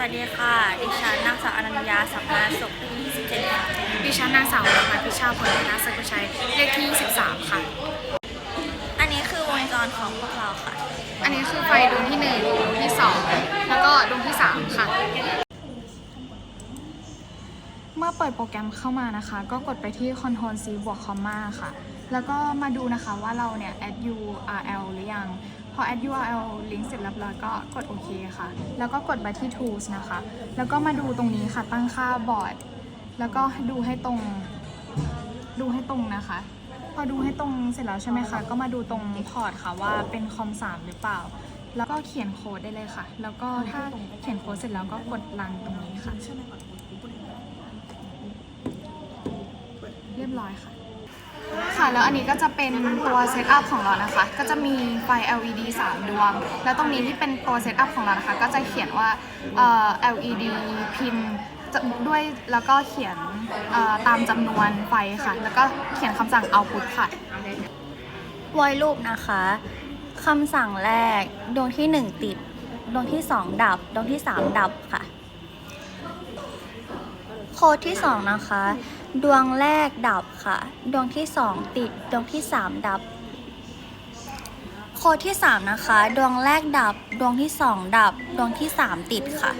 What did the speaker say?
วัสดีค่ะ ดิฉันนางสาวอนัญญาสัมมาสุขที่27ค่ะดิฉันนางสาวรพัฒน์พิชาพลนาสกุลชัยเลขที่ 23 ค่ะ อันนี้คือวงจรของพวกเราค่ะ อันนี้คือไฟดวงที่1ดวงที่ 2 แล้วก็ดวงที่ 3 ค่ะ เมื่อเปิดโปรแกรมเข้ามานะคะ ก็กดไปที่ Ctrl C บวก Comma ค่ะ แล้วก็มาดูนะคะว่าเราเนี่ย add URL หรือยังพ อ add URL ลิงก์เสร็จเรียบร้อยก็กดโอเคค่ะ แล้วก็กดไปที่ Tools นะคะ แล้วก็มาดูตรงนี้ค่ะตั้งค่าบอร์ด แล้วก็ดูให้ตรง ดูให้ตรงนะคะ พอดูให้ตรงเสร็จแล้วใช่ไหมคะ ก็มาดูตรงพอร์ตค่ะว่าเป็นคอม3หรือเปล่า แล้วก็เขียนโค้ดได้เลยค่ะ แล้วก็ถ้าเขียนโค้ดเสร็จแล้วก็กดรันตรงนี้ค่ะ เรียบร้อยค่ะ ค่ะ แล้วอันนี้ก็จะเป็นตัวเซตอัพของเรานะคะ ก็จะมีไฟ LED 3 ดวง แล้วตรงนี้ที่เป็นตัวเซตอัพของเรานะคะ ก็จะเขียนว่า LED พินจะด้วยแล้วก็เขียนตามจำนวนไฟค่ะ แล้วก็เขียนคำสั่ง output ค่ะวอยรูปนะคะคำสั่งแรกดวงที่ 1 ติด ดวงที่ 2 ดับ ดวงที่ 3 ดับค่ะ โค้ดที่ 2 นะคะ ดวงแรกดับค่ะ ดวงที่สองติด ดวงที่สามดับ โคดที่สามนะคะ ดวงแรกดับ ดวงที่สองดับ ดวงที่สามติดค่ะ